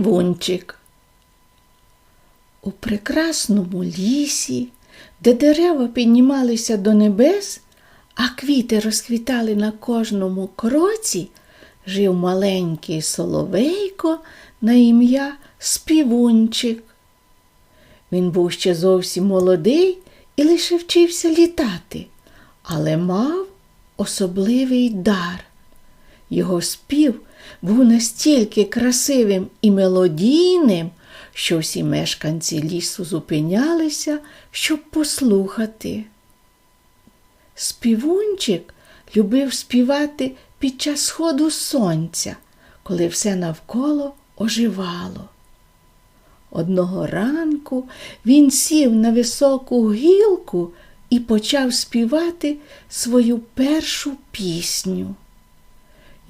Співунчик. У прекрасному лісі, де дерева піднімалися до небес, а квіти розквітали на кожному кроці, жив маленький соловейко на ім'я Співунчик. Він був ще зовсім молодий і лише вчився літати, але мав особливий дар. Його спів був настільки красивим і мелодійним, що всі мешканці лісу зупинялися, щоб послухати. Співунчик любив співати під час сходу сонця, коли все навколо оживало. Одного ранку він сів на високу гілку і почав співати свою першу пісню.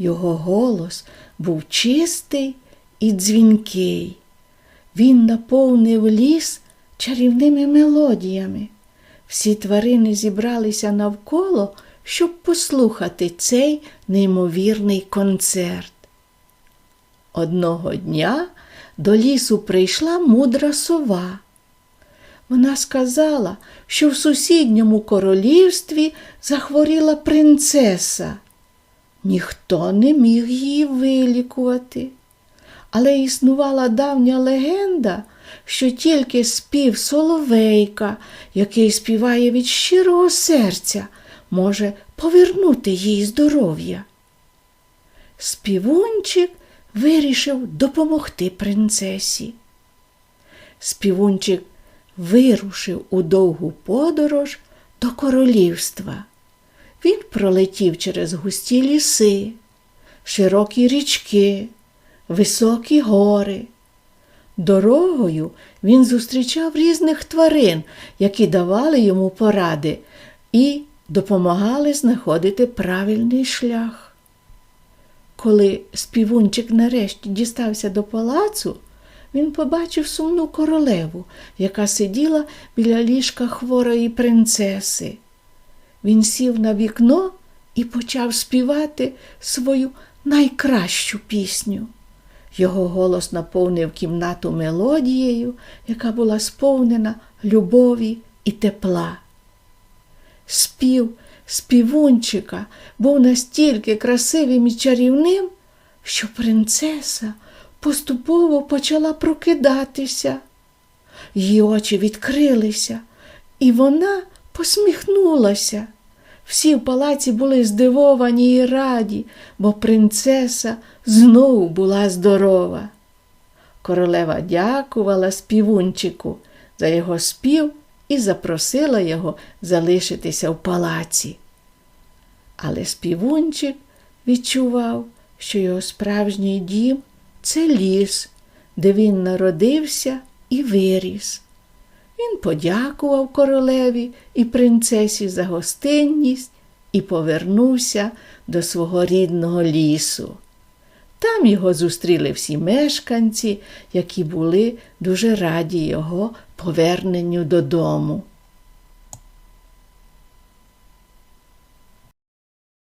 Його голос був чистий і дзвінкий. Він наповнив ліс чарівними мелодіями. Всі тварини зібралися навколо, щоб послухати цей неймовірний концерт. Одного дня до лісу прийшла мудра сова. Вона сказала, що в сусідньому королівстві захворіла принцеса. Ніхто не міг її вилікувати. Але існувала давня легенда, що тільки спів соловейка, який співає від щирого серця, може повернути їй здоров'я. Співунчик вирішив допомогти принцесі. Співунчик вирушив у довгу подорож до королівства. Він пролетів через густі ліси, широкі річки, високі гори. Дорогою він зустрічав різних тварин, які давали йому поради і допомагали знаходити правильний шлях. Коли співунчик нарешті дістався до палацу, він побачив сумну королеву, яка сиділа біля ліжка хворої принцеси. Він сів на вікно і почав співати свою найкращу пісню. Його голос наповнив кімнату мелодією, яка була сповнена любові і тепла. Спів співунчика був настільки красивим і чарівним, що принцеса поступово почала прокидатися. Її очі відкрилися, і вона посміхнулася. Всі в палаці були здивовані і раді, бо принцеса знову була здорова. Королева дякувала співунчику за його спів і запросила його залишитися в палаці. Але співунчик відчував, що його справжній дім це ліс, де він народився і виріс. Він подякував королеві і принцесі за гостинність і повернувся до свого рідного лісу. Там його зустріли всі мешканці, які були дуже раді його поверненню додому.